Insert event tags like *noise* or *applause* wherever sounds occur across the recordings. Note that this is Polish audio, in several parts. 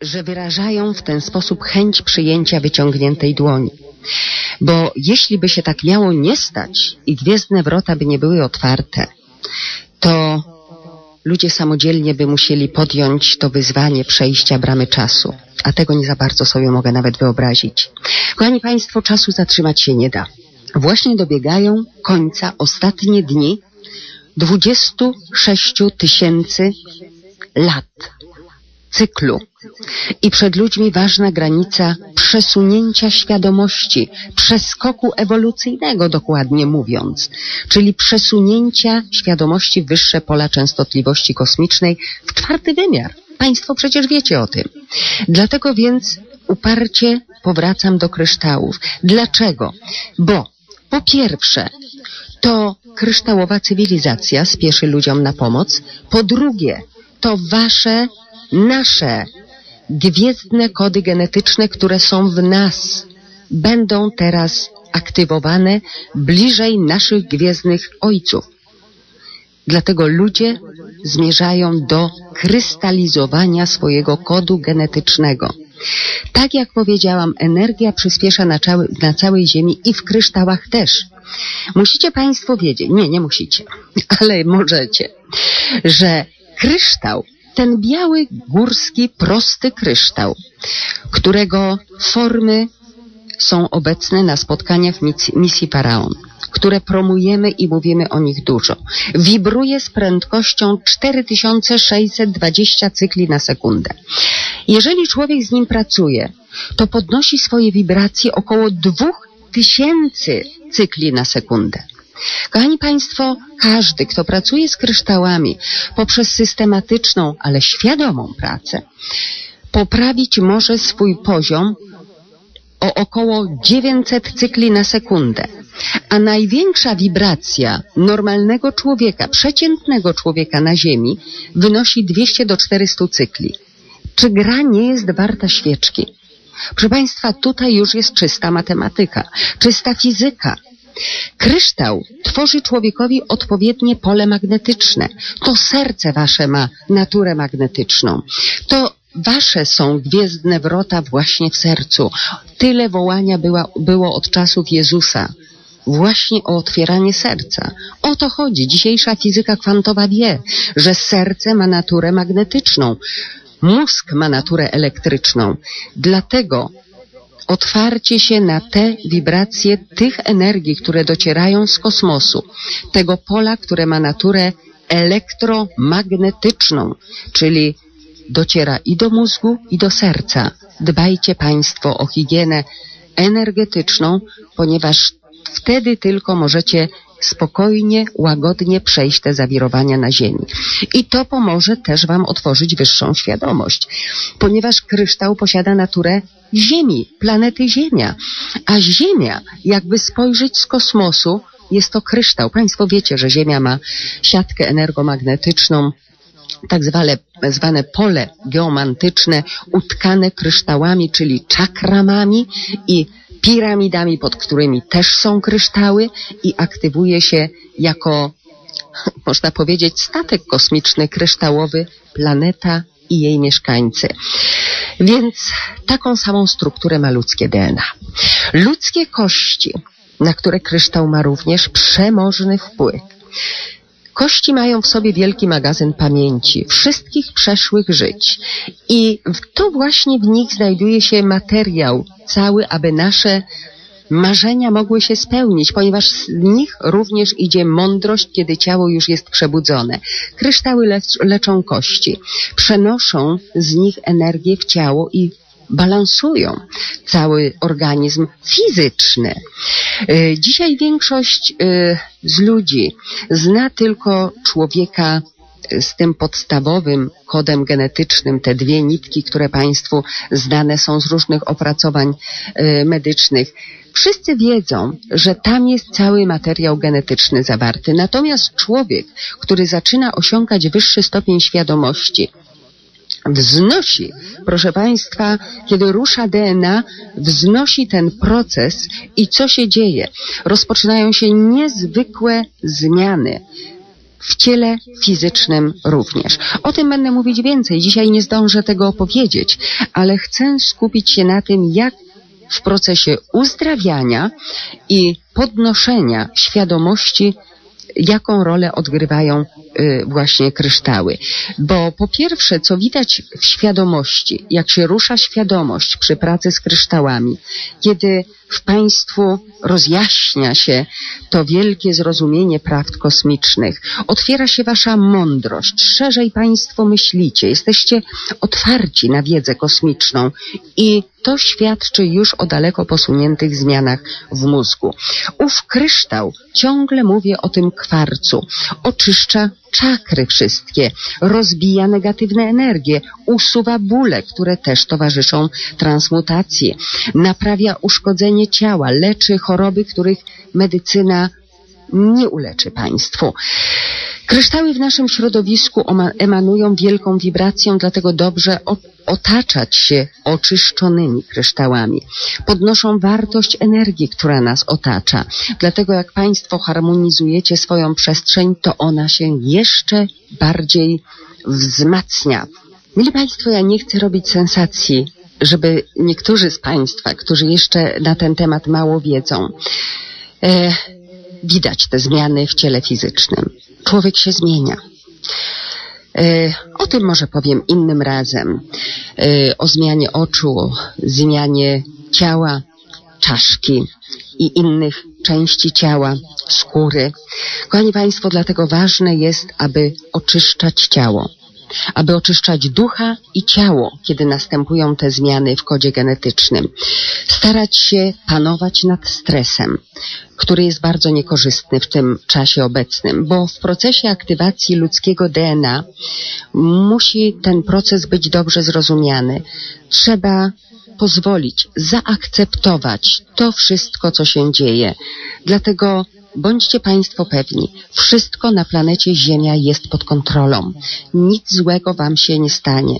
że wyrażają w ten sposób chęć przyjęcia wyciągniętej dłoni. Bo jeśli by się tak miało nie stać i gwiezdne wrota by nie były otwarte, to ludzie samodzielnie by musieli podjąć to wyzwanie przejścia bramy czasu. A tego nie za bardzo sobie mogę nawet wyobrazić. Kochani Państwo, czasu zatrzymać się nie da. Właśnie dobiegają końca ostatnie dni 26 tysięcy lat cyklu. I przed ludźmi ważna granica przesunięcia świadomości, przeskoku ewolucyjnego, dokładnie mówiąc, czyli przesunięcia świadomości w wyższe pola częstotliwości kosmicznej w czwarty wymiar. Państwo przecież wiecie o tym. Dlatego więc uparcie powracam do kryształów. Dlaczego? Bo po pierwsze, to kryształowa cywilizacja spieszy ludziom na pomoc. Po drugie, to wasze, nasze gwiezdne kody genetyczne, które są w nas, będą teraz aktywowane bliżej naszych gwiezdnych ojców. Dlatego ludzie zmierzają do krystalizowania swojego kodu genetycznego. Tak jak powiedziałam, energia przyspiesza na, cały, na całej Ziemi i w kryształach też. Musicie Państwo wiedzieć, nie, nie musicie, *laughs* ale możecie, że kryształ, ten biały, górski, prosty kryształ, którego formy są obecne na spotkaniach misji Faraon, które promujemy i mówimy o nich dużo. Wibruje z prędkością 4620 cykli na sekundę. Jeżeli człowiek z nim pracuje, to podnosi swoje wibracje około 2000 cykli na sekundę. Kochani Państwo, każdy, kto pracuje z kryształami poprzez systematyczną, ale świadomą pracę, poprawić może swój poziom o około 900 cykli na sekundę. A największa wibracja normalnego człowieka, przeciętnego człowieka na Ziemi wynosi 200 do 400 cykli. Czy gra nie jest warta świeczki? Proszę Państwa, tutaj już jest czysta matematyka, czysta fizyka. Kryształ tworzy człowiekowi odpowiednie pole magnetyczne. To serce wasze ma naturę magnetyczną. To Wasze są gwiezdne wrota właśnie w sercu. Tyle wołania była, było od czasów Jezusa. Właśnie o otwieranie serca. O to chodzi. Dzisiejsza fizyka kwantowa wie, że serce ma naturę magnetyczną. Mózg ma naturę elektryczną. Dlatego otwarcie się na te wibracje tych energii, które docierają z kosmosu, tego pola, które ma naturę elektromagnetyczną, czyli dociera i do mózgu, i do serca. Dbajcie Państwo o higienę energetyczną, ponieważ wtedy tylko możecie spokojnie, łagodnie przejść te zawirowania na Ziemi. I to pomoże też Wam otworzyć wyższą świadomość, ponieważ kryształ posiada naturę Ziemi, planety Ziemia. A Ziemia, jakby spojrzeć z kosmosu, jest to kryształ. Państwo wiecie, że Ziemia ma siatkę energomagnetyczną, tak zwane, zwane pole geomantyczne utkane kryształami, czyli czakramami i piramidami, pod którymi też są kryształy i aktywuje się jako, *laughs* można powiedzieć, statek kosmiczny kryształowy, planeta i jej mieszkańcy. Więc taką samą strukturę ma ludzkie DNA. Ludzkie kości, na które kryształ ma również przemożny wpływ. Kości mają w sobie wielki magazyn pamięci wszystkich przeszłych żyć i to właśnie w nich znajduje się materiał cały, aby nasze marzenia mogły się spełnić, ponieważ z nich również idzie mądrość, kiedy ciało już jest przebudzone. Kryształy lecz, leczą kości, przenoszą z nich energię w ciało i balansują cały organizm fizyczny. Y, dzisiaj większość y, z ludzi zna tylko człowieka z tym podstawowym kodem genetycznym, te dwie nitki, które Państwu znane są z różnych opracowań y, medycznych. Wszyscy wiedzą, że tam jest cały materiał genetyczny zawarty. Natomiast człowiek, który zaczyna osiągać wyższy stopień świadomości, wznosi, proszę Państwa, kiedy rusza DNA, wznosi ten proces i co się dzieje? Rozpoczynają się niezwykłe zmiany w ciele fizycznym również. O tym będę mówić więcej. Dzisiaj nie zdążę tego opowiedzieć, ale chcę skupić się na tym, jak w procesie uzdrawiania i podnoszenia świadomości jaką rolę odgrywają właśnie kryształy. Bo po pierwsze, co widać w świadomości, jak się rusza świadomość przy pracy z kryształami, kiedy w Państwu rozjaśnia się to wielkie zrozumienie prawd kosmicznych, otwiera się Wasza mądrość, szerzej Państwo myślicie, jesteście otwarci na wiedzę kosmiczną i to świadczy już o daleko posuniętych zmianach w mózgu. Ów kryształ, ciągle mówię o tym kwarcu, oczyszcza czakry wszystkie, rozbija negatywne energie, usuwa bóle, które też towarzyszą transmutacji, naprawia uszkodzenie ciała, leczy choroby, których medycyna nie uleczy Państwu. Kryształy w naszym środowisku emanują wielką wibracją, dlatego dobrze otaczać się oczyszczonymi kryształami. Podnoszą wartość energii, która nas otacza. Dlatego jak Państwo harmonizujecie swoją przestrzeń, to ona się jeszcze bardziej wzmacnia. Mili Państwo, ja nie chcę robić sensacji, żeby niektórzy z Państwa, którzy jeszcze na ten temat mało wiedzą, e, widać te zmiany w ciele fizycznym. Człowiek się zmienia. E, o tym może powiem innym razem. E, o zmianie oczu, zmianie ciała, czaszki i innych części ciała, skóry. Kochani Państwo, dlatego ważne jest, aby oczyszczać ciało aby oczyszczać ducha i ciało, kiedy następują te zmiany w kodzie genetycznym. Starać się panować nad stresem, który jest bardzo niekorzystny w tym czasie obecnym, bo w procesie aktywacji ludzkiego DNA musi ten proces być dobrze zrozumiany. Trzeba pozwolić, zaakceptować to wszystko, co się dzieje. Dlatego Bądźcie Państwo pewni, wszystko na planecie Ziemia jest pod kontrolą. Nic złego Wam się nie stanie.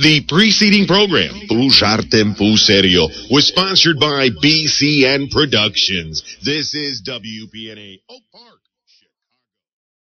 The preceding program, Pół Żartem, Pół Serio, was sponsored by BCN Productions. This is WPNA. Oh,